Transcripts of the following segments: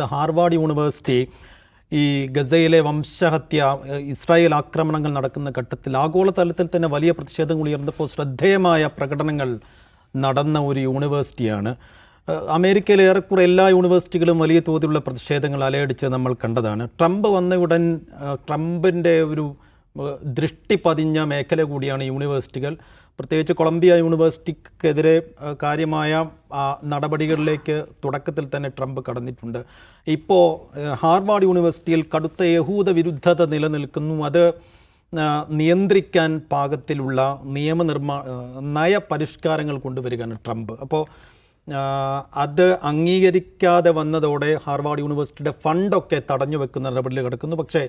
Harvard university ഈ ഗസയിലെ വംശഹത്യ ഇസ്രായേൽ ആക്രമണങ്ങൾ നടക്കുന്ന ഘട്ടത്തിൽ ആഗോളതലത്തിൽ തന്നെ വലിയ പ്രതിഷേധങ്ങൾ ഉയർന്നപ്പോൾ ശ്രദ്ധേയമായ പ്രകടനങ്ങൾ നടന്ന ഒരു യൂണിവേഴ്സിറ്റിയാണ്. അമേരിക്കയിലെ ഏറെക്കുറെ എല്ലാ യൂണിവേഴ്സിറ്റികളും വലിയ തോതിലുള്ള പ്രതിഷേധങ്ങൾ അലയടിച്ച് നമ്മൾ കണ്ടതാണ്. ട്രംപ് വന്ന ഉടൻ ട്രംപിന്റെ ഒരു ദൃഷ്ടി പതിഞ്ഞ മേഖല കൂടിയാണ് യൂണിവേഴ്സിറ്റികൾ. പ്രത്യേകിച്ച് കൊളംബിയ യൂണിവേഴ്സിറ്റിക്കെതിരെ കാര്യമായ നടപടികളിലേക്ക് തുടക്കത്തിൽ തന്നെ ട്രംപ് കടന്നിട്ടുണ്ട്. ഇപ്പോൾ ഹാർവാർഡ് യൂണിവേഴ്സിറ്റിയിൽ കടുത്ത യഹൂദ വിരുദ്ധത നിലനിൽക്കുന്നു. അത് നിയന്ത്രിക്കാൻ പാകത്തിലുള്ള നിയമനിർമ്മാ നയപരിഷ്കാരങ്ങൾ കൊണ്ടുവരികയാണ് ട്രംപ്. അപ്പോൾ അത് അംഗീകരിക്കാതെ വന്നതോടെ ഹാർവാർഡ് യൂണിവേഴ്സിറ്റിയുടെ ഫണ്ടൊക്കെ തടഞ്ഞു വെക്കുന്ന നടപടിയിൽ കിടക്കുന്നു പക്ഷേ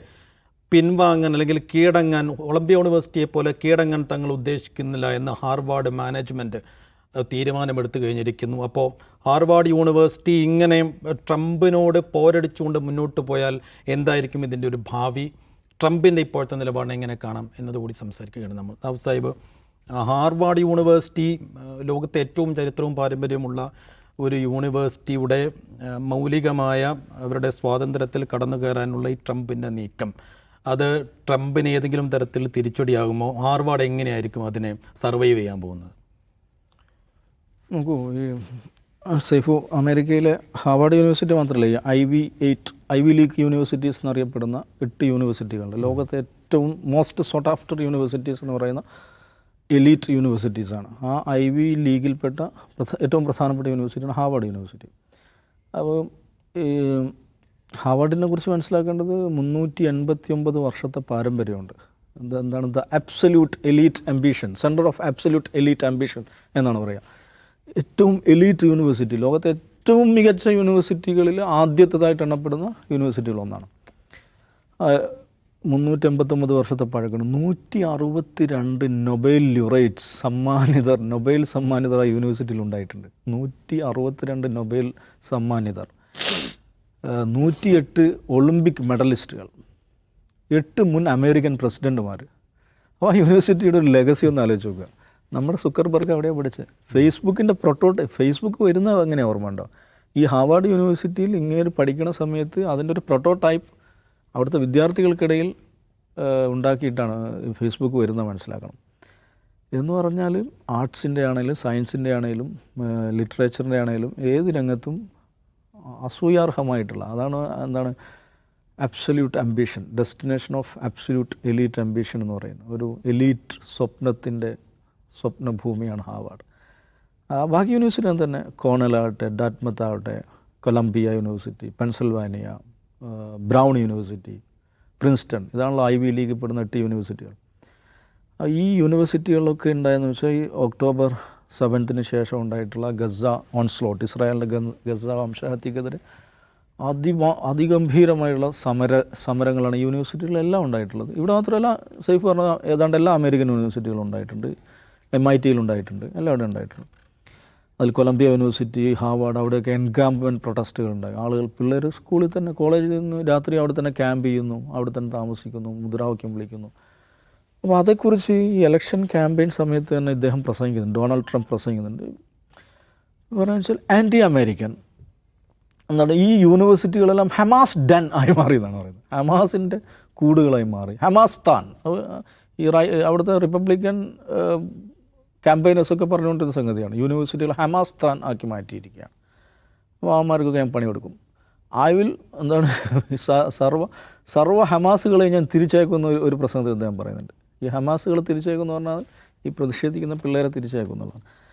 പിൻവാങ്ങാൻ അല്ലെങ്കിൽ കീഴടങ്ങാൻ ഒളിമ്പ്യ യൂണിവേഴ്സിറ്റിയെ പോലെ കീഴടങ്ങാൻ തങ്ങൾ ഉദ്ദേശിക്കുന്നില്ല എന്ന് ഹാർവാർഡ് മാനേജ്മെന്റ് തീരുമാനമെടുത്തു കഴിഞ്ഞിരിക്കുന്നു. അപ്പോൾ ഹാർവാർഡ് യൂണിവേഴ്സിറ്റി ഇങ്ങനെ ട്രംപിനോട് പോരടിച്ചുകൊണ്ട് മുന്നോട്ട് പോയാൽ എന്തായിരിക്കും ഇതിന്റെ ഒരു ഭാവി? ട്രംപിന്റെ ഇപ്പോഴത്തെ നിലപാട് എങ്ങനെ കാണാം എന്നതുകൂടി സംസാരിക്കുകയാണ് നമ്മൾ. നവ് സാഹിബ് ഹാർവാർഡ് യൂണിവേഴ്സിറ്റി ലോകത്തെ ഏറ്റവും ചരിത്രവും പാരമ്പര്യമുള്ള ഒരു യൂണിവേഴ്സിറ്റിയുടെ മൗലികമായ അവരുടെ സ്വാതന്ത്ര്യത്തിൽ കടന്നു കയറാനുള്ള ഈ ട്രംപിന്റെ നീക്കം. അത് ട്രംപിന് ഏതെങ്കിലും തരത്തിൽ തിരിച്ചടിയാകുമോ? ഹാർവാർഡ് എങ്ങനെയായിരിക്കും അതിനെ സർവൈവ് ചെയ്യാൻ പോകുന്നത്? നോക്കൂ ഈ സൈഫു അമേരിക്കയിലെ ഹാർവാർഡ് യൂണിവേഴ്സിറ്റി മാത്രമല്ല ഈ Ivy eight Ivy league universities എന്നറിയപ്പെടുന്ന എട്ട് യൂണിവേഴ്സിറ്റികളുണ്ട്. ലോകത്തെ ഏറ്റവും മോസ്റ്റ് സോട്ട് ആഫ്റ്റർ യൂണിവേഴ്സിറ്റീസ് എന്ന് പറയുന്ന എലീറ്റ് യൂണിവേഴ്സിറ്റീസാണ് ആ ഐ വി ലീഗിൽപ്പെട്ട ഏറ്റവും പ്രധാനപ്പെട്ട യൂണിവേഴ്സിറ്റിയാണ് ഹാർവാർഡ് യൂണിവേഴ്സിറ്റി. അപ്പോൾ ഈ ഹാർവാർഡിനെ കുറിച്ച് മനസ്സിലാക്കേണ്ടത് മുന്നൂറ്റി എൺപത്തി ഒമ്പത് വർഷത്തെ പാരമ്പര്യമുണ്ട്. എന്താണ് the absolute elite ambition centre of absolute elite ambition എന്നാണ് പറയുക ഏറ്റവും എലീറ്റ് യൂണിവേഴ്സിറ്റി ലോകത്തെ ഏറ്റവും മികച്ച യൂണിവേഴ്സിറ്റികളിൽ ആദ്യത്തേതായിട്ട് എണ്ണപ്പെടുന്ന യൂണിവേഴ്സിറ്റികളൊന്നാണ്. മുന്നൂറ്റമ്പത്തൊമ്പത് വർഷത്തെ പഴക്കമാണ് നൂറ്റി അറുപത്തി രണ്ട് നൊബേൽ ല്യൂറേറ്റ്സ് സമ്മാനിതർ നൊബേൽ സമ്മാനിതർ ആ യൂണിവേഴ്സിറ്റിയിൽ ഉണ്ടായിട്ടുണ്ട്. നൂറ്റി അറുപത്തിരണ്ട് നൊബേൽ സമ്മാനിതർ. നൂറ്റിയെട്ട് ഒളിമ്പിക് മെഡലിസ്റ്റുകൾ. എട്ട് മുൻ അമേരിക്കൻ പ്രസിഡന്റുമാർ അപ്പോൾ ആ യൂണിവേഴ്സിറ്റിയുടെ ഒരു ലെഗസി ഒന്ന് ആലോചിച്ച് നോക്കുക. നമ്മുടെ സുക്കർബർഗ് എവിടെയാണ് പഠിച്ചത് ഫേസ്ബുക്കിന്റെ പ്രൊട്ടോട്ട് ഫേസ്ബുക്ക് വരുന്ന അങ്ങനെ ഓർമ്മ ഉണ്ടോ? ഈ ഹാർവാർഡ് യൂണിവേഴ്സിറ്റിയിൽ ഇങ്ങനെ പഠിക്കുന്ന സമയത്ത് അതിന്റെ ഒരു പ്രൊട്ടോടൈപ്പ് അവിടുത്തെ വിദ്യാർത്ഥികൾക്കിടയിൽ ഉണ്ടാക്കിയിട്ടാണ് ഫേസ്ബുക്ക് വരുന്നത് മനസ്സിലാക്കണം. എന്ന് പറഞ്ഞാൽ ആർട്സിന്റെ ആണെങ്കിലും സയൻസിന്റെ ആണെങ്കിലും ലിറ്ററേച്ചറിന്റെ ആണെങ്കിലും ഏത് രംഗത്തും അസൂയാർഹമായിട്ടുള്ള അതാണ് എന്താണ് absolute ambition destination of absolute elite ambition എന്ന് പറയുന്നത്. ഒരു എലീറ്റ് സ്വപ്നത്തിന്റെ സ്വപ്നഭൂമിയാണ് ഹാവാർഡ്. ബാക്കി യൂണിവേഴ്സിറ്റി തന്നെ കോണലാവട്ടെ ഡാറ്റ്മത്ത് ആവട്ടെ Columbia university Pennsylvania Brown university Princeton ഇതാണല്ലോ ഐ വി ലീഗിൽ പെടുന്ന എട്ട് യൂണിവേഴ്സിറ്റികൾ ഈ യൂണിവേഴ്സിറ്റികളിലൊക്കെ ഉണ്ടായെന്ന് വെച്ചാൽ ഈ ഒക്ടോബർ സെവൻത്തിന് ശേഷം ഉണ്ടായിട്ടുള്ള ഗസ ഓൺസ്ലോട്ട് ഇസ്രായേലിന്റെ ഗസ വംശഹത്യക്കെതിരെ അതിമ അതിഗംഭീരമായുള്ള സമര സമരങ്ങളാണ് യൂണിവേഴ്സിറ്റികളിലെല്ലാം ഉണ്ടായിട്ടുള്ളത്. ഇവിടെ മാത്രമല്ല സേഫ് പറഞ്ഞ ഏതാണ്ട് എല്ലാ അമേരിക്കൻ യൂണിവേഴ്സിറ്റികളും ഉണ്ടായിട്ടുണ്ട് എം ഐ ടിയിൽ ഉണ്ടായിട്ടുണ്ട് എല്ലാവിടെ ഉണ്ടായിട്ടുണ്ട്. അതിൽ കൊളംബിയ യൂണിവേഴ്സിറ്റി ഹാവാർഡ് അവിടെയൊക്കെ എൻകാമ്പ്മെന്റ് പ്രൊട്ടസ്റ്റുകൾ ഉണ്ടായി. ആളുകൾ പിള്ളേർ സ്കൂളിൽ തന്നെ കോളേജിൽ നിന്ന് രാത്രി അവിടെ തന്നെ ക്യാമ്പ് ചെയ്യുന്നു അവിടെ തന്നെ താമസിക്കുന്നു മുദ്രാവാക്യം വിളിക്കുന്നു. അപ്പോൾ അതേക്കുറിച്ച് ഈ ഇലക്ഷൻ ക്യാമ്പയിൻ സമയത്ത് തന്നെ ഇദ്ദേഹം പ്രസംഗിക്കുന്നുണ്ട്. Donald Trump പ്രസംഗിക്കുന്നുണ്ട്. പറഞ്ഞു വെച്ചാൽ ആന്റി അമേരിക്കൻ എന്താണ് ഈ യൂണിവേഴ്സിറ്റികളെല്ലാം ഹമാസ് ഡൻ ആയി മാറി എന്നാണ് പറയുന്നത്. ഹമാസിന്റെ കൂടുകളായി മാറി. ഹമാസ് താൻ. അത് ഈ റൈ അവിടുത്തെ റിപ്പബ്ലിക്കൻ ക്യാമ്പയിനേഴ്സൊക്കെ പറഞ്ഞുകൊണ്ടിരുന്ന സംഗതിയാണ്. യൂണിവേഴ്സിറ്റികൾ ഹമാസ് താൻ ആക്കി മാറ്റിയിരിക്കുകയാണ്. അപ്പോൾ അവന്മാർക്കൊക്കെ ഞാൻ പണിയെടുക്കും. ഐ വിൽ എന്താണ്? സർവ സർവ ഹെമാസുകളെ ഞാൻ തിരിച്ചയക്കുന്ന ഒരു പ്രസംഗത്തിൽ അദ്ദേഹം പറയുന്നുണ്ട്. ഈ ഹമാസുകൾ തിരിച്ചയക്കുമെന്ന് പറഞ്ഞാൽ ഈ പ്രതിഷേധിക്കുന്ന പിള്ളേരെ തിരിച്ചയക്കുന്നുള്ളതാണ്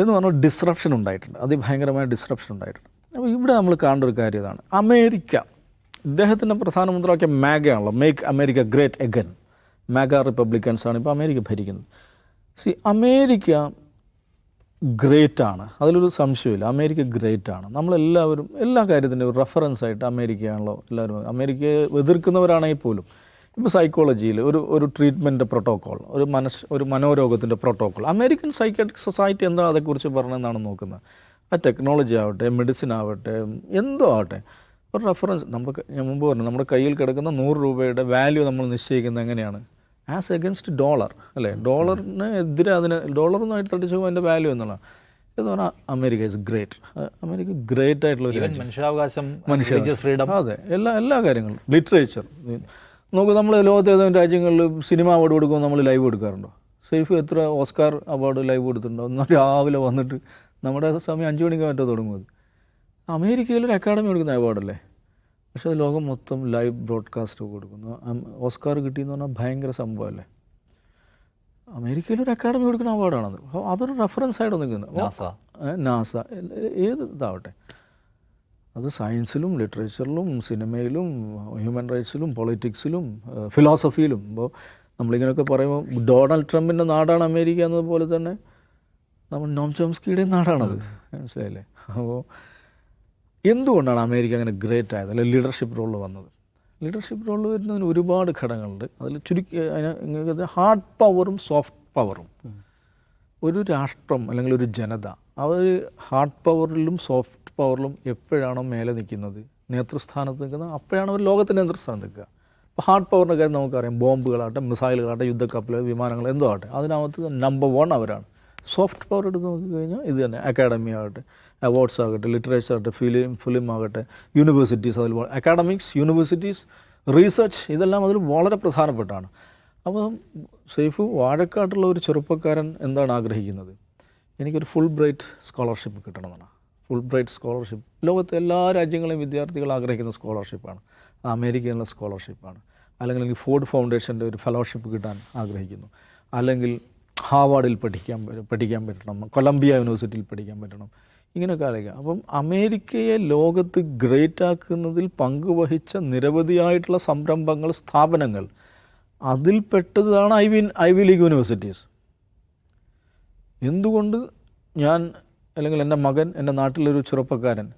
എന്ന് പറഞ്ഞാൽ ഡിസ്റപ്ഷൻ ഉണ്ടായിട്ടുണ്ട്. അതിഭയങ്കരമായ ഡിസ്റപ്ഷൻ ഉണ്ടായിട്ടുണ്ട്. അപ്പോൾ ഇവിടെ നമ്മൾ കാണേണ്ട ഒരു കാര്യം ഇതാണ്. അമേരിക്ക ഇദ്ദേഹത്തിന്റെ പ്രധാന മാഗയാണല്ലോ make America great again MAGA Republicans ആണ് ഇപ്പോൾ അമേരിക്ക ഭരിക്കുന്നത്. സി അമേരിക്ക ഗ്രേറ്റ് ആണ്. അതിലൊരു സംശയമില്ല അമേരിക്ക ഗ്രേറ്റ് ആണ്. നമ്മളെല്ലാവരും എല്ലാ കാര്യത്തിന്റെ ഒരു റെഫറൻസ് ആയിട്ട് അമേരിക്കയാണല്ലോ എല്ലാവരും. അമേരിക്കയെ എതിർക്കുന്നവരാണെങ്കിൽ പോലും ഇപ്പോൾ സൈക്കോളജിയിൽ ഒരു ഒരു ട്രീറ്റ്മെന്റ് പ്രോട്ടോക്കോൾ ഒരു മനസ് ഒരു മനോരോഗത്തിന്റെ പ്രോട്ടോക്കോൾ അമേരിക്കൻ സൈക്കാട്രിക് സൊസൈറ്റി എന്താ അതേക്കുറിച്ച് പറഞ്ഞതെന്നാണ് നോക്കുന്നത്. ആ ടെക്നോളജി ആവട്ടെ മെഡിസിൻ ആവട്ടെ എന്തോ ആവട്ടെ. ഒരു റെഫറൻസ് നമുക്ക് ഞാൻ മുമ്പ് പറഞ്ഞു നമ്മുടെ കയ്യിൽ കിടക്കുന്ന നൂറ് രൂപയുടെ വാല്യൂ നമ്മൾ നിശ്ചയിക്കുന്നത് എങ്ങനെയാണ്? ആസ് എഗൻസ്റ്റ് ഡോളർ അല്ലേ? ഡോളറിന് എതിരെ അതിന് ഡോളറുമായിട്ട് തട്ടിച്ചു അതിന്റെ വാല്യൂ എന്നുള്ളതാണ്. എന്ന് പറഞ്ഞാൽ America is great America great ആയിട്ടുള്ള ഒരു മനുഷ്യാവകാശം മനുഷ്യ ഫ്രീഡം അതെ എല്ലാ എല്ലാ കാര്യങ്ങളും. ലിറ്ററേച്ചർ നോക്കൂ നമ്മൾ ലോകത്തെ ഏതെങ്കിലും രാജ്യങ്ങളിൽ സിനിമ അവാർഡ് കൊടുക്കുമ്പോൾ നമ്മൾ ലൈവ് കൊടുക്കാറുണ്ടോ? സേഫ് എത്ര ഓസ്കാർ അവാർഡ് ലൈവ് കൊടുത്തിട്ടുണ്ടോ? ഒന്ന് രാവിലെ വന്നിട്ട് നമ്മുടെ സമയം അഞ്ച് മണിക്ക് മറ്റോ തുടങ്ങുന്നത്. അമേരിക്കയിൽ ഒരു അക്കാഡമി കൊടുക്കുന്ന അവാർഡല്ലേ പക്ഷേ അത് ലോകം മൊത്തം ലൈവ് ബ്രോഡ്കാസ്റ്റ് കൊടുക്കുന്നു. ഓസ്കാർ കിട്ടിയെന്ന് പറഞ്ഞാൽ ഭയങ്കര സംഭവമല്ലേ അമേരിക്കയിൽ ഒരു അക്കാഡമി കൊടുക്കുന്ന അവാർഡാണത് അപ്പോൾ അതൊരു റെഫറൻസ് ആയിട്ട് നിൽക്കുന്നത് നാസ. ഏത് ഇതാവട്ടെ? അത് സയൻസിലും ലിറ്ററേച്ചറിലും സിനിമയിലും ഹ്യൂമൻ റൈറ്റ്സിലും പൊളിറ്റിക്സിലും ഫിലോസഫിയിലും. ഇപ്പോൾ നമ്മളിങ്ങനെയൊക്കെ പറയുമ്പോൾ ഡൊണാൾഡ് ട്രംപിന്റെ നാടാണ് അമേരിക്ക എന്നതുപോലെ തന്നെ നമ്മൾ നോം ചോംസ്കിയുടെ നാടാണത്. മനസ്സിലായില്ലേ? അപ്പോൾ എന്തുകൊണ്ടാണ് അമേരിക്ക അങ്ങനെ ഗ്രേറ്റ് ആയത്? അല്ലെങ്കിൽ ലീഡർഷിപ്പ് റോളിൽ വന്നത്? ലീഡർഷിപ്പ് റോളിൽ വരുന്നതിന് ഒരുപാട് ഘടകങ്ങളുണ്ട്. അതിൽ ചുരുക്കി അതിന് ഹാർഡ് പവറും സോഫ്റ്റ് പവറും. ഒരു രാഷ്ട്രം അല്ലെങ്കിൽ ഒരു ജനത അവർ ഹാർഡ് പവറിലും സോഫ്റ്റ് പവറിലും എപ്പോഴാണോ മേലെ നിൽക്കുന്നത് നേതൃസ്ഥാനത്ത് നിൽക്കുന്നത് അപ്പോഴാണ് അവർ ലോകത്തിന്റെ നേതൃസ്ഥാനത്ത് നിൽക്കുക. അപ്പോൾ ഹാർഡ് പവറിന്റെ കാര്യം നമുക്കറിയാം. ബോംബുകളാകട്ടെ മിസൈലുകളാകട്ടെ യുദ്ധക്കപ്പൽ വിമാനങ്ങൾ എന്തോ ആകട്ടെ അതിനകത്ത് നമ്പർ വൺ അവരാണ്. സോഫ്റ്റ് പവർ എടുത്ത് നോക്കിക്കഴിഞ്ഞാൽ ഇത് തന്നെ. അക്കാഡമി ആകട്ടെ അവാർഡ്സ് ആകട്ടെ ലിറ്ററേച്ചർ ആകട്ടെ ഫിലിം ഫിലിം ആകട്ടെ യൂണിവേഴ്സിറ്റീസ് അതിൽ അക്കാഡമിക്സ് യൂണിവേഴ്സിറ്റീസ് റീസർച്ച് ഇതെല്ലാം അതിൽ വളരെ പ്രധാനപ്പെട്ടാണ്. അപ്പം സേഫ് വാഴക്കാട്ടുള്ള ഒരു ചെറുപ്പക്കാരൻ എന്താണ് ആഗ്രഹിക്കുന്നത്? എനിക്കൊരു ഫുൾ ബ്രൈറ്റ് സ്കോളർഷിപ്പ് കിട്ടണമെന്നാണ്. ഫുൾ ബ്രൈറ്റ് സ്കോളർഷിപ്പ് ലോകത്തെ എല്ലാ രാജ്യങ്ങളെയും വിദ്യാർത്ഥികൾ ആഗ്രഹിക്കുന്ന സ്കോളർഷിപ്പാണ് അമേരിക്കയിലുള്ള സ്കോളർഷിപ്പാണ് അല്ലെങ്കിൽ എനിക്ക് ഫോർഡ് ഫൗണ്ടേഷന്റെ ഒരു ഫെലോഷിപ്പ് കിട്ടാൻ ആഗ്രഹിക്കുന്നു. അല്ലെങ്കിൽ ഹാവാർഡിൽ പഠിക്കാൻ പഠിക്കാൻ പറ്റണം. കൊളംബിയ യൂണിവേഴ്സിറ്റിയിൽ പഠിക്കാൻ പറ്റണം. ഇങ്ങനെയൊക്കെ ആലോചിക്കാം അപ്പം അമേരിക്കയെ ലോകത്ത് ഗ്രേറ്റ് ആക്കുന്നതിൽ പങ്കുവഹിച്ച നിരവധിയായിട്ടുള്ള സംരംഭങ്ങൾ സ്ഥാപനങ്ങൾ അതിൽപ്പെട്ടതാണ് I V I V league universities. എന്തുകൊണ്ട് ഞാൻ അല്ലെങ്കിൽ എന്റെ മകൻ എന്റെ നാട്ടിലൊരു ചെറുപ്പക്കാരൻ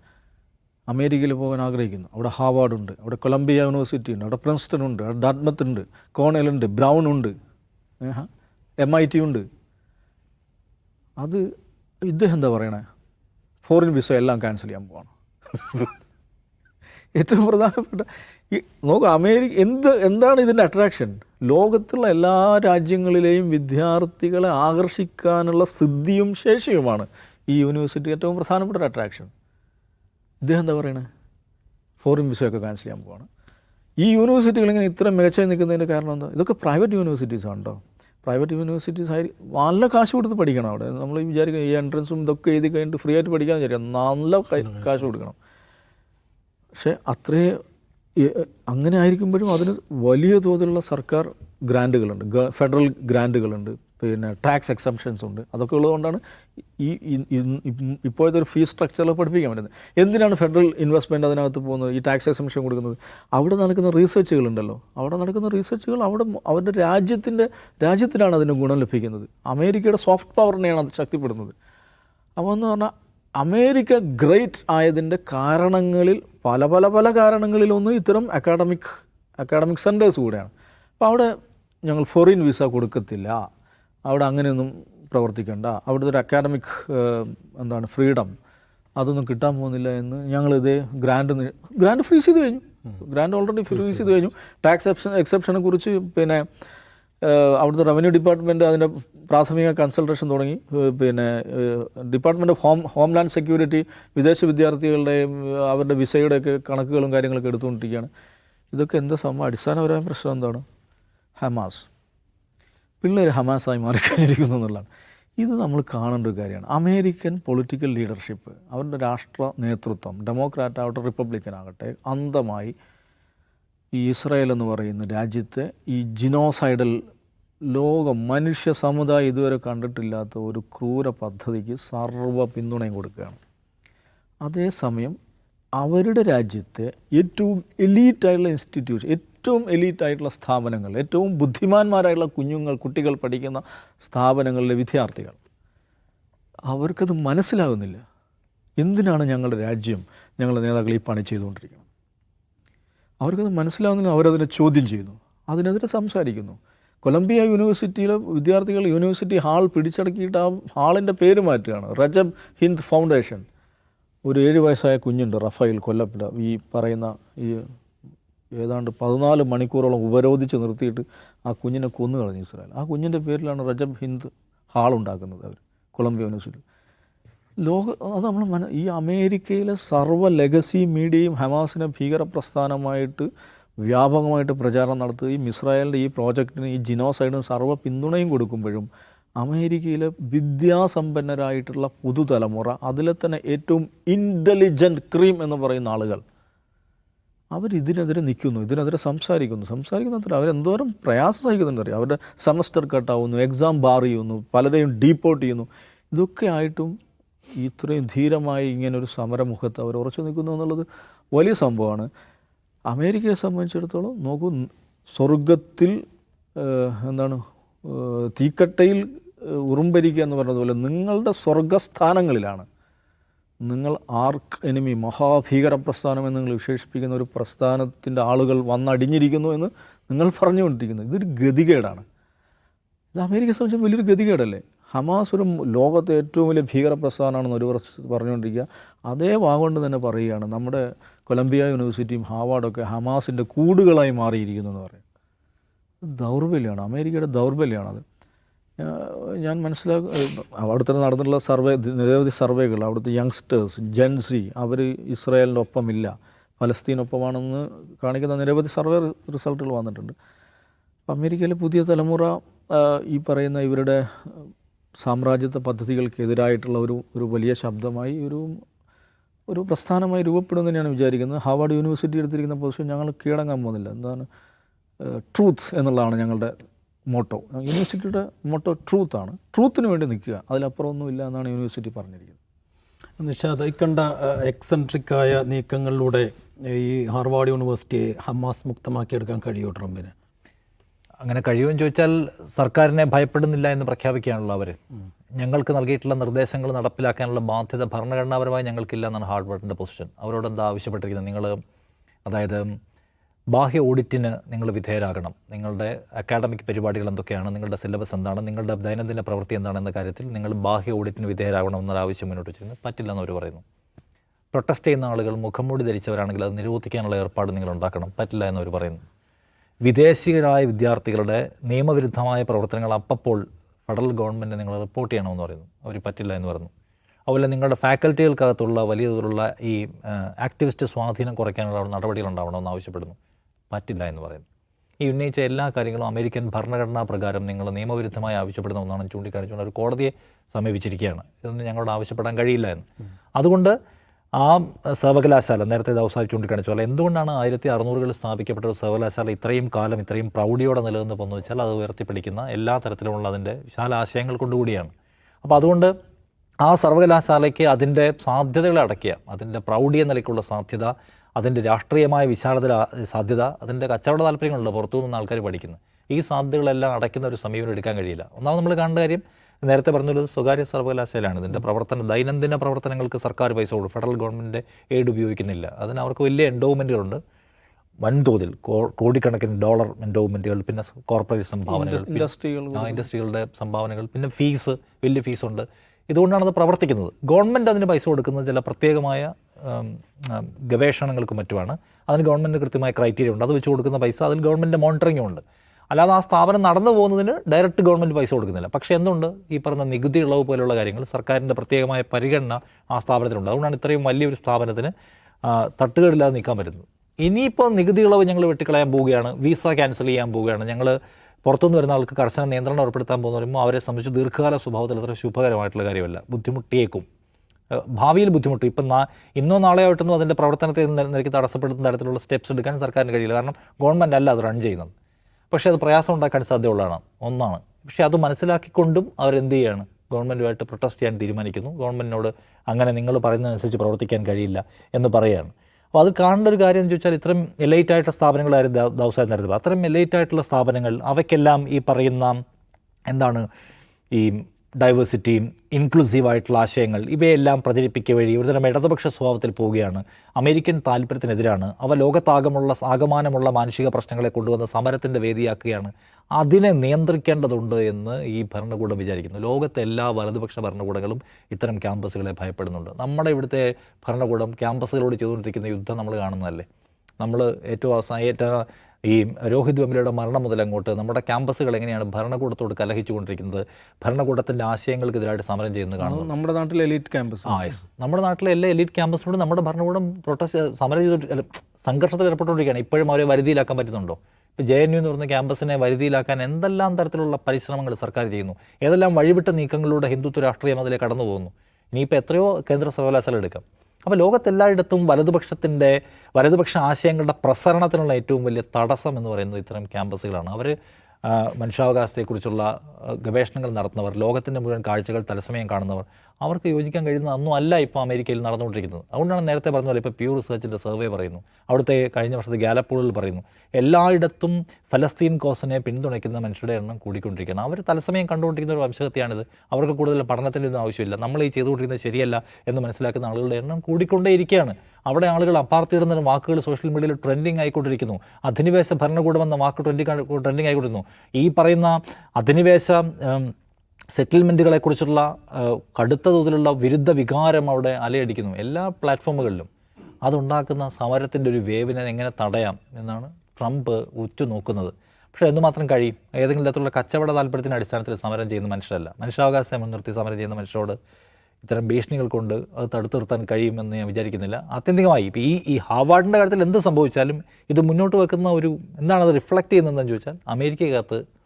അമേരിക്കയിൽ പോകാൻ ആഗ്രഹിക്കുന്നു. അവിടെ ഹാവാർഡ് ഉണ്ട് അവിടെ കൊളംബിയ യൂണിവേഴ്സിറ്റി ഉണ്ട് അവിടെ പ്രിൻസ്റ്റൺ ഉണ്ട് അവിടെ ഡാഡ്മത്ത് ഉണ്ട് കോണൽ ഉണ്ട് ബ്രൗൺ ഉണ്ട് എം ഐ ടി ഉണ്ട് അത് ഇദ്ദേഹം എന്താ പറയണേ? ഫോറിൻ വിസ എല്ലാം ക്യാൻസൽ ചെയ്യാൻ പോവാണ്. ഏറ്റവും പ്രധാനപ്പെട്ട ഈ നോക്കുക അമേരിക്ക എന്ത് എന്താണ് ഇതിന്റെ അട്രാക്ഷൻ? ലോകത്തുള്ള എല്ലാ രാജ്യങ്ങളിലെയും വിദ്യാർത്ഥികളെ ആകർഷിക്കാനുള്ള സിദ്ധിയും ശേഷിയുമാണ് ഈ യൂണിവേഴ്സിറ്റി ഏറ്റവും പ്രധാനപ്പെട്ട ഒരു അട്രാക്ഷൻ ഇദ്ദേഹം എന്താ പറയണേ? ഫോറിൻ വിസയൊക്കെ ക്യാൻസൽ ചെയ്യാൻ പോവാണ്. ഈ യൂണിവേഴ്സിറ്റികൾ ഇങ്ങനെ ഇത്ര മികച്ചായി നിൽക്കുന്നതിന്റെ കാരണം എന്താ? ഇതൊക്കെ പ്രൈവറ്റ് യൂണിവേഴ്സിറ്റീസ് ആണോ പ്രൈവറ്റ് യൂണിവേഴ്സിറ്റീസ് ആയി നല്ല കാശ് കൊടുത്ത് പഠിക്കണം അവിടെ. നമ്മൾ വിചാരിക്കുക ഈ എൻട്രൻസും ഇതൊക്കെ എഴുതി കഴിഞ്ഞിട്ട് ഫ്രീ ആയിട്ട് പഠിക്കാമെന്ന് വിചാരിക്കാം. നല്ല കാശ് കൊടുക്കണം. പക്ഷേ അത്രേ അങ്ങനെ ആയിരിക്കുമ്പോഴും അതിന് വലിയ തോതിലുള്ള സർക്കാർ ഗ്രാന്റുകളുണ്ട് ഫെഡറൽ ഗ്രാന്റുകളുണ്ട് പിന്നെ ടാക്സ് എക്സംഷൻസ് ഉണ്ട്. അതൊക്കെ ഉള്ളതുകൊണ്ടാണ് ഈ ഈ- ഈ- ഇപ്പം- ഇപ്പോഴത്തെ ഒരു ഫീസ് സ്ട്രക്ചറിൽ പഠിപ്പിക്കാൻ പറ്റുന്നത്. എന്തിനാണ് ഫെഡറൽ ഇൻവെസ്റ്റ്മെന്റ് അതിനകത്ത് പോകുന്നത്? ഈ ടാക്സ് എക്സംഷൻ കൊടുക്കുന്നത്. അവിടെ നടക്കുന്ന റീസെർച്ചുകളുണ്ടല്ലോ അവിടെ നടക്കുന്ന റീസെർച്ചുകൾ അവിടെ അവരുടെ രാജ്യത്തിന്റെ രാജ്യത്തിനാണ് അതിന് ഗുണം ലഭിക്കുന്നത്. അമേരിക്കയുടെ സോഫ്റ്റ് പവറിനെയാണ് അത് ശക്തിപ്പെടുന്നത്. അപ്പോൾ എന്ന് പറഞ്ഞാൽ അമേരിക്ക ഗ്രേറ്റ് ആയതിന്റെ കാരണങ്ങളിൽ പല പല പല കാരണങ്ങളിലൊന്ന് ഇത്തരം അക്കാഡമിക് അക്കാഡമിക് സെന്റേഴ്സ് കൂടെയാണ്. അപ്പോൾ അവിടെ ഞങ്ങൾ ഫോറിൻ വിസ കൊടുക്കത്തില്ല. അവിടെ അങ്ങനെയൊന്നും പ്രവർത്തിക്കേണ്ട. അവിടുത്തെ ഒരു അക്കാഡമിക് എന്താണ് ഫ്രീഡം അതൊന്നും കിട്ടാൻ പോകുന്നില്ല എന്ന് ഞങ്ങളിത് ഗ്രാൻഡ് ഗ്രാൻഡ് ഫ്രീസ് ചെയ്ത് കഴിഞ്ഞു. ഗ്രാൻഡ് ഓൾറെഡി ഫ്രീസ് ചെയ്ത് കഴിഞ്ഞു. ടാക്സ് എക്സെപ്ഷനെ കുറിച്ച് പിന്നെ അവിടുത്തെ റവന്യൂ ഡിപ്പാർട്ട്മെന്റ് അതിന്റെ പ്രാഥമിക കൺസൾട്ടേഷൻ തുടങ്ങി. പിന്നെ ഡിപ്പാർട്ട്മെന്റ് ഹോം ഹോംലാൻഡ് സെക്യൂരിറ്റി വിദേശ വിദ്യാർത്ഥികളുടെയും അവരുടെ വിസയുടെയൊക്കെ കണക്കുകളും കാര്യങ്ങളൊക്കെ എടുത്തുകൊണ്ടിരിക്കുകയാണ്. ഇതൊക്കെ എന്താ സംഭവം? അടിസ്ഥാനപരമായ പ്രശ്നം എന്താണ്? ഹമാസ്. പിള്ളേർ ഹമാസായി മാറിക്കഴിഞ്ഞിരിക്കുന്നു എന്നുള്ളതാണ്. ഇത് നമ്മൾ കാണേണ്ട ഒരു കാര്യമാണ്. അമേരിക്കൻ പൊളിറ്റിക്കൽ ലീഡർഷിപ്പ് അവരുടെ രാഷ്ട്ര നേതൃത്വം ഡെമോക്രാറ്റ് ആവട്ടെ റിപ്പബ്ലിക്കൻ ആകട്ടെ അന്തമായി ഈ ഇസ്രായേൽ എന്ന് പറയുന്ന രാജ്യത്തെ ഈ ജിനോസൈഡൽ ലോകം മനുഷ്യ സമുദായം ഇതുവരെ കണ്ടിട്ടില്ലാത്ത ഒരു ക്രൂര പദ്ധതിക്ക് സർവ പിന്തുണയും കൊടുക്കുകയാണ്. അതേസമയം അവരുടെ രാജ്യത്തെ ഏറ്റവും എലീറ്റായിട്ടുള്ള ഇൻസ്റ്റിറ്റ്യൂഷൻ ഏറ്റവും എലീറ്റായിട്ടുള്ള സ്ഥാപനങ്ങൾ ഏറ്റവും ബുദ്ധിമാന്മാരായിട്ടുള്ള കുഞ്ഞുങ്ങൾ കുട്ടികൾ പഠിക്കുന്ന സ്ഥാപനങ്ങളിലെ വിദ്യാർത്ഥികൾ അവർക്കത് മനസ്സിലാകുന്നില്ല എന്തിനാണ് ഞങ്ങളുടെ രാജ്യം ഞങ്ങളുടെ നേതാക്കൾ ഈ പണി ചെയ്തുകൊണ്ടിരിക്കുന്നത്? അവർക്കത് മനസ്സിലാവുന്നില്ല അവരതിനെ ചോദ്യം ചെയ്യുന്നു. അതിനെതിരെ സംസാരിക്കുന്നു. കൊളംബിയ യൂണിവേഴ്സിറ്റിയിലെ വിദ്യാർത്ഥികൾ യൂണിവേഴ്സിറ്റി ഹാൾ പിടിച്ചടക്കിയിട്ട് ആ ഹാളിന്റെ പേര് മാറ്റുകയാണ്. Rajab Hind foundation. ഒരു ഏഴ് വയസ്സായ കുഞ്ഞുണ്ട് റഫേൽ കൊല്ലപ്പെട്ട. ഈ പറയുന്ന ഈ ഏതാണ്ട് പതിനാല് മണിക്കൂറോളം ഉപരോധിച്ച് നിർത്തിയിട്ട് ആ കുഞ്ഞിനെ കൊന്നു കളഞ്ഞു ഇസ്രായേൽ. ആ കുഞ്ഞിന്റെ പേരിലാണ് റജബ് ഹിന്ദ് ഹാൾ ഉണ്ടാക്കുന്നത് അവർ കൊളംബിയ യൂണിവേഴ്സിറ്റി. ലോക അത് നമ്മൾ മന ഈ അമേരിക്കയിലെ സർവ ലെഗസി മീഡിയയും ഹമാസിനെ ഭീകര പ്രസ്ഥാനമായിട്ട് വ്യാപകമായിട്ട് പ്രചാരണം നടത്തുകയും ഇസ്രായേലിന്റെ ഈ പ്രോജക്റ്റിന് ഈ ജിനോസൈഡിന് സർവ പിന്തുണയും കൊടുക്കുമ്പോഴും അമേരിക്കയിലെ വിദ്യാസമ്പന്നരായിട്ടുള്ള പുതുതലമുറ അതിലെ തന്നെ ഏറ്റവും ഇന്റലിജന്റ് ക്രീം എന്ന് പറയുന്ന ആളുകൾ അവരിതിനെതിരെ നിൽക്കുന്നു ഇതിനെതിരെ സംസാരിക്കുന്നു. സംസാരിക്കുന്നത്ര അവരെന്തോരം പ്രയാസം സഹിക്കുന്നുണ്ടറിയാം അവരുടെ സെമസ്റ്റർ കട്ടാവുന്നു എക്സാം ബാർ ചെയ്യുന്നു പലരെയും ഡീപ്പോർട്ട് ചെയ്യുന്നു. ഇതൊക്കെ ആയിട്ടും ഇത്രയും ധീരമായി ഇങ്ങനൊരു സമരമുഖത്ത് അവർ ഉറച്ചു നിൽക്കുന്നു എന്നുള്ളത് വലിയ സംഭവമാണ്. അമേരിക്കയെ സംബന്ധിച്ചിടത്തോളം നോക്കൂ സ്വർഗത്തിൽ എന്താണ് തീക്കട്ടയിൽ ഉറുമ്പരിക്കുക എന്ന് പറഞ്ഞതുപോലെ നിങ്ങളുടെ സ്വർഗസ്ഥാനങ്ങളിലാണ്. നിങ്ങൾ ആർക്ക് എനിമി മഹാഭീകര പ്രസ്ഥാനം എന്ന് നിങ്ങൾ വിശേഷിപ്പിക്കുന്ന ഒരു പ്രസ്ഥാനത്തിന്റെ ആളുകൾ വന്നടിഞ്ഞിരിക്കുന്നു എന്ന് നിങ്ങൾ പറഞ്ഞുകൊണ്ടിരിക്കുന്നത് ഇതൊരു ഗതികേടാണ്. ഇത് അമേരിക്കയെ സംബന്ധിച്ച് വലിയൊരു ഗതികേടല്ലേ? ഹമാസ് ഒരു ലോകത്തെ ഏറ്റവും വലിയ ഭീകര പ്രസ്ഥാനമാണെന്ന് ഒരു പറഞ്ഞുകൊണ്ടിരിക്കുക. അതേ വാഗുകൊണ്ട് തന്നെ പറയുകയാണ്. നമ്മുടെ കൊലംബിയ യൂണിവേഴ്സിറ്റിയും ഹാവാർഡൊക്കെ ഹമാസിന്റെ കൂടുകളായി മാറിയിരിക്കുന്നു എന്ന് പറയും. ദൗർബല്യമാണ്. അമേരിക്കയുടെ ദൗർബല്യമാണത്. ഞാൻ മനസ്സിലാക്കുക അവിടുത്തെ നടന്നിട്ടുള്ള സർവേ നിരവധി സർവേകൾ അവിടുത്തെ യങ്സ്റ്റേഴ്സ് ജെൻസി അവർ ഇസ്രായേലിന്റെ ഒപ്പമില്ല. ഫലസ്തീനൊപ്പമാണെന്ന് കാണിക്കുന്ന നിരവധി സർവേ റിസൾട്ടുകൾ വന്നിട്ടുണ്ട്. അമേരിക്കയിലെ പുതിയ തലമുറ ഈ പറയുന്ന ഇവരുടെ സാമ്രാജ്യത്വ പദ്ധതികൾക്കെതിരായിട്ടുള്ള ഒരു ഒരു വലിയ ശബ്ദമായി ഒരു ഒരു പ്രസ്ഥാനമായി രൂപപ്പെടും തന്നെയാണ് വിചാരിക്കുന്നത്. ഹാവാർഡ് യൂണിവേഴ്സിറ്റി എടുത്തിരിക്കുന്ന പൊസിഷൻ ഞങ്ങൾ കീഴടങ്ങാൻ പോകുന്നില്ല. എന്താണ് ട്രൂത്ത് എന്നുള്ളതാണ് ഞങ്ങളുടെ മോട്ടോ. യൂണിവേഴ്സിറ്റിയുടെ മോട്ടോ ട്രൂത്ത് ആണ്. ട്രൂത്തിന് വേണ്ടി നിൽക്കുക. അതിലപ്പുറം ഒന്നുമില്ല എന്നാണ് യൂണിവേഴ്സിറ്റി പറഞ്ഞിരിക്കുന്നത്. നിഷാദ് കണ്ട എക്സെൻട്രിക്കായ നീക്കങ്ങളിലൂടെ ഈ ഹാർവാർഡ് യൂണിവേഴ്സിറ്റിയെ ഹമാസ് മുക്തമാക്കിയെടുക്കാൻ കഴിയുമോ ട്രംപിന്? അങ്ങനെ കഴിയുമെന്ന് ചോദിച്ചാൽ സർക്കാരിനെ ഭയപ്പെടുന്നില്ല എന്ന് പ്രഖ്യാപിക്കുകയാണല്ലോ അവർ ഞങ്ങൾക്ക് നൽകിയിട്ടുള്ള നിർദ്ദേശങ്ങൾ നടപ്പിലാക്കാനുള്ള ബാധ്യത ഭരണഘടനാപരമായി ഞങ്ങൾക്കില്ല എന്നാണ് ഹാർഡ്വേർഡിന്റെ പൊസിഷൻ അവരോട് എന്താ ആവശ്യപ്പെട്ടിരിക്കുന്നത്? നിങ്ങൾ അതായത് ബാഹ്യ ഓഡിറ്റിന് നിങ്ങൾ വിധേയരാകണം. നിങ്ങളുടെ അക്കാഡമിക് പരിപാടികൾ എന്തൊക്കെയാണ്? നിങ്ങളുടെ സിലബസ് എന്താണ്? നിങ്ങളുടെ ദൈനംദിന പ്രവൃത്തി എന്താണെന്ന കാര്യത്തിൽ നിങ്ങൾ ബാഹ്യ ഓഡിറ്റിന് വിധേയരാകണം എന്നൊരു ആവശ്യം മുന്നോട്ട് വെച്ചിരുന്നു. പറ്റില്ലെന്ന് അവർ പറയുന്നു. പ്രൊട്ടസ്റ്റ് ചെയ്യുന്ന ആളുകൾ മുഖംമൂടി ധരിച്ചവരാണെങ്കിൽ അത് നിരോധിക്കാനുള്ള ഏർപ്പാട് നിങ്ങൾ ഉണ്ടാക്കണം. പറ്റില്ല എന്നവർ പറയുന്നു. വിദേശികളായ വിദ്യാർത്ഥികളുടെ നിയമവിരുദ്ധമായ പ്രവർത്തനങ്ങൾ അപ്പോൾ ഫെഡറൽ ഗവൺമെന്റ് നിങ്ങൾ റിപ്പോർട്ട് ചെയ്യണമെന്ന് പറയുന്നു. അവർ പറ്റില്ല എന്ന് പറഞ്ഞു അതുപോലെ നിങ്ങളുടെ ഫാക്കൽറ്റികൾക്കകത്തുള്ള വലിയ തോതിലുള്ള ഈ ആക്ടിവിസ്റ്റ് സ്വാധീനം കുറയ്ക്കാനുള്ള നടപടികൾ ഉണ്ടാവണമെന്ന് ആവശ്യപ്പെടുന്നു. പറ്റില്ല എന്ന് പറയുന്നു. ഈ ഉന്നയിച്ച എല്ലാ കാര്യങ്ങളും അമേരിക്കൻ ഭരണഘടനാ പ്രകാരം നിങ്ങൾ നിയമവിരുദ്ധമായി ആവശ്യപ്പെടുന്ന ഒന്നാണ് ചൂണ്ടിക്കാണിച്ചുകൊണ്ട് ഒരു കോടതിയെ സമീപിച്ചിരിക്കുകയാണ്. ഇതൊന്നും ഞങ്ങളോട് ആവശ്യപ്പെടാൻ കഴിയില്ല എന്ന്. അതുകൊണ്ട് ആ സർവകലാശാല നേരത്തെ ദിവസം ചൂണ്ടിക്കാണിച്ചു അല്ല എന്തുകൊണ്ടാണ് ആയിരത്തി അറുന്നൂറുകളിൽ സ്ഥാപിക്കപ്പെട്ട ഒരു സർവകലാശാല ഇത്രയും കാലം ഇത്രയും പ്രൗഢിയോടെ നിലനിന്ന് പോകുന്നു വെച്ചാൽ അത് ഉയർത്തിപ്പിടിക്കുന്ന എല്ലാ തരത്തിലുമുള്ള അതിന്റെ വിശാല ആശയങ്ങൾ കൊണ്ടുകൂടിയാണ്. അപ്പോൾ അതുകൊണ്ട് ആ സർവകലാശാലയ്ക്ക് അതിന്റെ സാധ്യതകളെ അടക്കിയ അതിന്റെ പ്രൗഢിയ നിലയ്ക്കുള്ള സാധ്യത അതിന്റെ രാഷ്ട്രീയമായ വിശാലത സാധ്യത അതിന്റെ കച്ചവട താല്പര്യങ്ങളുണ്ട് പുറത്തു നിന്ന് ആൾക്കാർ പഠിക്കുന്നത് ഈ സാധ്യതകളെല്ലാം അടയ്ക്കുന്ന ഒരു സമീപനം എടുക്കാൻ കഴിയില്ല. ഒന്നാമത് നമ്മൾ കാണേണ്ട കാര്യം നേരത്തെ പറഞ്ഞൊരു സ്വകാര്യ സർവകലാശാലയാണ്. ഇതിന്റെ പ്രവർത്തന ദൈനംദിന പ്രവർത്തനങ്ങൾക്ക് സർക്കാർ പൈസ കൊടുക്കും ഫെഡറൽ ഗവൺമെന്റിന്റെ എയ്ഡ് ഉപയോഗിക്കുന്നില്ല. അതിന് അവർക്ക് വലിയ എൻഡോവ്മെന്റുകളുണ്ട് വൻതോതിൽ കോടിക്കണക്കിന് ഡോളർ എൻഡോവ്മെന്റുകൾ പിന്നെ കോർപ്പറേറ്റ് സംഭാവനകൾ ഇൻഡസ്ട്രികൾ ഇൻഡസ്ട്രികളുടെ സംഭാവനകൾ പിന്നെ ഫീസ് വലിയ ഫീസുണ്ട് ഇതുകൊണ്ടാണ് അത് പ്രവർത്തിക്കുന്നത്. ഗവൺമെന്റ് അതിന് പൈസ കൊടുക്കുന്നത് ചില പ്രത്യേകമായ ഗവേഷണങ്ങൾക്കും മറ്റുമാണ്. അതിന് ഗവൺമെന്റ് കൃത്യമായ ക്രൈറ്റീരിയ ഉണ്ട്. അത് വെച്ച് കൊടുക്കുന്ന പൈസ അതിൽ ഗവൺമെന്റ് മോണിറ്ററിംഗും ഉണ്ട്. അല്ലാതെ ആ സ്ഥാപനം നടന്നു പോകുന്നതിന് ഡയറക്റ്റ് ഗവൺമെന്റ് പൈസ കൊടുക്കുന്നില്ല. പക്ഷേ എന്തുണ്ട്? ഈ പറഞ്ഞ നികുതി ഇളവ് പോലുള്ള കാര്യങ്ങൾ സർക്കാരിന്റെ പ്രത്യേകമായ പരിഗണന ആ സ്ഥാപനത്തിനുണ്ട് അതുകൊണ്ടാണ് ഇത്രയും വലിയൊരു സ്ഥാപനത്തിന് തട്ടുകേടില്ലാതെ നിൽക്കാൻ പറ്റുന്നത്. ഇനിയിപ്പോൾ നികുതി ഇളവ് ഞങ്ങൾ വെട്ടിക്കളയാൻ പോവുകയാണ് വിസ ക്യാൻസൽ ചെയ്യാൻ പോവുകയാണ്. ഞങ്ങൾ പുറത്തുനിന്ന് വരുന്ന ആൾക്ക് കർശന നിയന്ത്രണം ഏർപ്പെടുത്താൻ പോകുന്ന അവരെ സംബന്ധിച്ച് ദീർഘകാല സ്വഭാവത്തിൽ അത്ര ശുഭകരമായിട്ടുള്ള കാര്യമല്ല. ബുദ്ധിമുട്ടിയേക്കും ഭാവിയിൽ ബുദ്ധിമുട്ട്. ഇപ്പം നാ ഇന്നോ നാളെയോ ആയിട്ടൊന്നും അതിന്റെ പ്രവർത്തനത്തെ നിരക്ക് തടസ്സപ്പെടുത്തുന്ന തരത്തിലുള്ള സ്റ്റെപ്സ് എടുക്കാൻ സർക്കാരിന് കഴിയില്ല. കാരണം ഗവൺമെന്റ് അല്ല അത് റൺ ചെയ്യുന്നത്. പക്ഷേ അത് പ്രയാസം ഉണ്ടാക്കാൻ സാധ്യതയുള്ളതാണ്. ഒന്നാണ്. പക്ഷേ അത് മനസ്സിലാക്കിക്കൊണ്ടും അവരെന്ത് ചെയ്യാണ്? ഗവൺമെന്റുമായിട്ട് പ്രൊട്ടസ്റ്റ് ചെയ്യാൻ തീരുമാനിക്കുന്നു. ഗവൺമെന്റിനോട് അങ്ങനെ നിങ്ങൾ പറയുന്നതനുസരിച്ച് പ്രവർത്തിക്കാൻ കഴിയില്ല എന്ന് പറയുകയാണ്. അപ്പോൾ അത് കാണേണ്ട ഒരു കാര്യം എന്ന് ചോദിച്ചാൽ ഇത്രയും എലൈറ്റ് ആയിട്ടുള്ള സ്ഥാപനങ്ങളായിരുന്നു ദ- ദിവസം നേരത്തെ അത്രയും എലൈറ്റ് ആയിട്ടുള്ള സ്ഥാപനങ്ങൾ അവയ്ക്കെല്ലാം ഈ പറയുന്ന എന്താണ് ഈ ഡൈവേഴ്സിറ്റിയും ഇൻക്ലൂസീവ് ആയിട്ടുള്ള ആശയങ്ങൾ ഇവയെല്ലാം പ്രചരിപ്പിക്കുക വഴി ഒരുതരം ഇടതുപക്ഷ സ്വഭാവത്തിൽ പോവുകയാണ്. അമേരിക്കൻ താല്പര്യത്തിനെതിരാണ്. അവ ലോകത്താകമുള്ള ആകമാനമുള്ള മാനുഷിക പ്രശ്നങ്ങളെ കൊണ്ടുവന്ന് സമരത്തിന്റെ വേദിയാക്കുകയാണ്. അതിനെ നിയന്ത്രിക്കേണ്ടതുണ്ട് എന്ന് ഈ ഭരണകൂടം വിചാരിക്കുന്നു. ലോകത്തെ എല്ലാ വലതുപക്ഷ ഭരണകൂടങ്ങളും ഇത്തരം ക്യാമ്പസുകളെ ഭയപ്പെടുന്നുണ്ട്. നമ്മുടെ ഇവിടുത്തെ ഭരണകൂടം ക്യാമ്പസുകളോട് ചെയ്തുകൊണ്ടിരിക്കുന്ന യുദ്ധം നമ്മൾ കാണുന്നതല്ലേ? നമ്മൾ ഏറ്റവും അവസാനം ഏറ്റവും ഈ രോഹിത് വെമ്പലയുടെ മരണം മുതൽ അങ്ങോട്ട് നമ്മുടെ ക്യാമ്പസുകൾ എങ്ങനെയാണ് ഭരണകൂടത്തോട് കലഹിച്ചുകൊണ്ടിരിക്കുന്നത്? ഭരണകൂടത്തിന്റെ ആശയങ്ങൾക്കെതിരായിട്ട് സമരം ചെയ്യുന്നത് കാണുന്നു. നമ്മുടെ നാട്ടിലെ എലീറ്റ് ക്യാമ്പസ്. ആ യെസ് നമ്മുടെ നാട്ടിലെ എല്ലാ എലീറ്റ് ക്യാമ്പസിനോട് നമ്മുടെ ഭരണകൂടം പ്രൊട്ടസ്റ്റ് സമരം ചെയ്തിട്ട് സംഘർഷത്തിൽ ഏർപ്പെട്ടുകൊണ്ടിരിക്കുകയാണ്. ഇപ്പോഴും അവരെ വരുതിയിലാക്കാൻ പറ്റുന്നുണ്ടോ? ഇപ്പോൾ ജെ എൻ യു എന്ന് പറയുന്ന ക്യാമ്പസിനെ വരുതിയിലാക്കാൻ എന്തെല്ലാം തരത്തിലുള്ള പരിശ്രമങ്ങൾ സർക്കാർ ചെയ്യുന്നു? ഏതെല്ലാം വഴിവിട്ട നീക്കങ്ങളിലൂടെ ഹിന്ദുത്വ രാഷ്ട്രീയം അതിലെ കടന്നു പോകുന്നു ഇനിയിപ്പോൾ എത്രയോ കേന്ദ്ര സർവകലാശാല എടുക്കാം. അപ്പോൾ ലോകത്തെല്ലായിടത്തും വലതുപക്ഷത്തിന്റെ വലതുപക്ഷ ആശയങ്ങളുടെ പ്രസരണത്തിനുള്ള ഏറ്റവും വലിയ തടസ്സം എന്ന് പറയുന്നത് ഇത്തരം ക്യാമ്പസുകളാണ്. അവർ മനുഷ്യാവകാശത്തെക്കുറിച്ചുള്ള ഗവേഷണങ്ങൾ നടത്തുന്നവർ ലോകത്തിന്റെ മുഴുവൻ കാഴ്ചകൾ തത്സമയം കാണുന്നവർ അവർക്ക് യോജിക്കാൻ കഴിയുന്ന അന്നും അല്ല ഇപ്പോൾ അമേരിക്കയിൽ നടന്നുകൊണ്ടിരിക്കുന്നത്. അതുകൊണ്ടാണ് നേരത്തെ പറഞ്ഞ പോലെ ഇപ്പോൾ പ്യൂർ റിസർച്ചിന്റെ സർവേ പറയുന്നു. അവിടുത്തെ കഴിഞ്ഞ വർഷത്തെ ഗാലപ്പൂളിൽ പറയുന്നു. എല്ലായിടത്തും ഫലസ്തീൻ കോസിനെ പിന്തുണയ്ക്കുന്ന മനുഷ്യരുടെ എണ്ണം കൂടിക്കൊണ്ടിരിക്കുകയാണ്. അവർ തത്സമയം കണ്ടുകൊണ്ടിരിക്കുന്ന ഒരു വംശഹത്യാണിത് അവർക്ക് കൂടുതൽ പഠനത്തിന്റെ ആവശ്യമില്ല. നമ്മൾ ഈ ചെയ്തുകൊണ്ടിരിക്കുന്നത് ശരിയല്ല എന്ന് മനസ്സിലാക്കുന്ന ആളുകളുടെ എണ്ണം കൂടിക്കൊണ്ടേയിരിക്കുകയാണ്. അവിടെ ആളുകൾ അപ്പാർത്തിയിടുന്ന വാക്കുകൾ സോഷ്യൽ മീഡിയയിൽ ട്രെൻഡിങ് ആയിക്കൊണ്ടിരിക്കുന്നു. അധിനിവേശ ഭരണകൂടം എന്ന വാക്ക് ട്രെൻഡിങ് ട്രെൻഡിങ് ആയിക്കൊണ്ടിരുന്നു. ഈ പറയുന്ന അധിനിവേശ സെറ്റിൽമെന്റുകളെക്കുറിച്ചുള്ള കുറിച്ചുള്ള കടുത്ത തോതിലുള്ള വിരുദ്ധ വികാരം അവിടെ അലയടിക്കുന്നു. എല്ലാ പ്ലാറ്റ്ഫോമുകളിലും അതുണ്ടാക്കുന്ന സമരത്തിന്റെ ഒരു വേവിനെ എങ്ങനെ തടയാം എന്നാണ് ട്രംപ് ഉറ്റുനോക്കുന്നത്. പക്ഷേ എന്തുമാത്രം കഴിയും? ഏതെങ്കിലും തരത്തിലുള്ള കച്ചവട താല്പര്യത്തിന്റെ അടിസ്ഥാനത്തിൽ സമരം ചെയ്യുന്ന മനുഷ്യരല്ല. മനുഷ്യാവകാശത്തെ മുൻനിർത്തി സമരം ചെയ്യുന്ന മനുഷ്യരോട് ഇത്തരം ഭീഷണികൾ കൊണ്ട് അത് തടുത്തു നിർത്താൻ കഴിയുമെന്ന് ഞാൻ വിചാരിക്കുന്നില്ല. ആത്യന്തികമായി ഇപ്പോൾ ഈ ഈ ഹാവാർഡിന്റെ കാര്യത്തിൽ എന്ത് സംഭവിച്ചാലും ഇത് മുന്നോട്ട് വെക്കുന്ന ഒരു എന്താണത് റിഫ്ലക്റ്റ് ചെയ്യുന്നതെന്ന് ചോദിച്ചാൽ അമേരിക്കക്കകത്ത്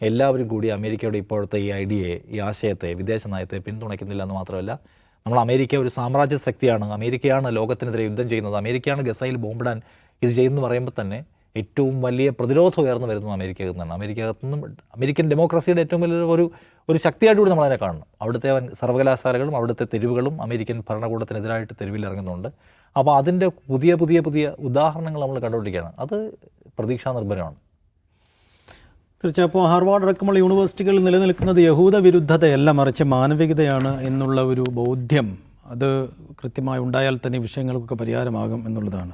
എല്ലാവരും കൂടി അമേരിക്കയുടെ ഇപ്പോഴത്തെ ഈ ഐഡിയയെ ഈ ആശയത്തെ വിദേശ നയത്തെ പിന്തുണയ്ക്കുന്നില്ല എന്ന് മാത്രമല്ല നമ്മൾ അമേരിക്ക ഒരു സാമ്രാജ്യ ശക്തിയാണ്. അമേരിക്കയാണ് ലോകത്തിനെതിരെ യുദ്ധം ചെയ്യുന്നത്. അമേരിക്കയാണ് ഗസയിൽ ബോംബിടാൻ ഇത് ചെയ്യുന്നു പറയുമ്പോൾ തന്നെ ഏറ്റവും വലിയ പ്രതിരോധം ഉയർന്നു വരുന്നു അമേരിക്കയിൽ നിന്നാണ്. അമേരിക്കകത്തു നിന്നും അമേരിക്കൻ ഡെമോക്രസിയുടെ ഏറ്റവും വലിയ ഒരു ഒരു ശക്തിയായിട്ട് കൂടി നമ്മളതിനെ കാണണം അവിടുത്തെ സർവകലാശാലകളും അവിടുത്തെ തെരുവുകളും അമേരിക്കൻ ഭരണകൂടത്തിനെതിരായിട്ട് തെരുവിൽ ഇറങ്ങുന്നുണ്ട്. അപ്പോൾ അതിന്റെ പുതിയ പുതിയ പുതിയ ഉദാഹരണങ്ങൾ നമ്മൾ കണ്ടുകൊണ്ടിരിക്കുകയാണ്. അത് പ്രതീക്ഷാ നിർഭരമാണ്. തീർച്ചയായും അപ്പോൾ ഹാർവാർഡ് അടക്കമുള്ള യൂണിവേഴ്സിറ്റികളിൽ നിലനിൽക്കുന്നത് യഹൂദ വിരുദ്ധതയല്ല മറിച്ച് മാനവികതയാണ് എന്നുള്ള ഒരു ബോധ്യം. അത് കൃത്യമായി ഉണ്ടായാൽ തന്നെ വിഷയങ്ങൾക്കൊക്കെ പരിഹാരമാകും എന്നുള്ളതാണ്.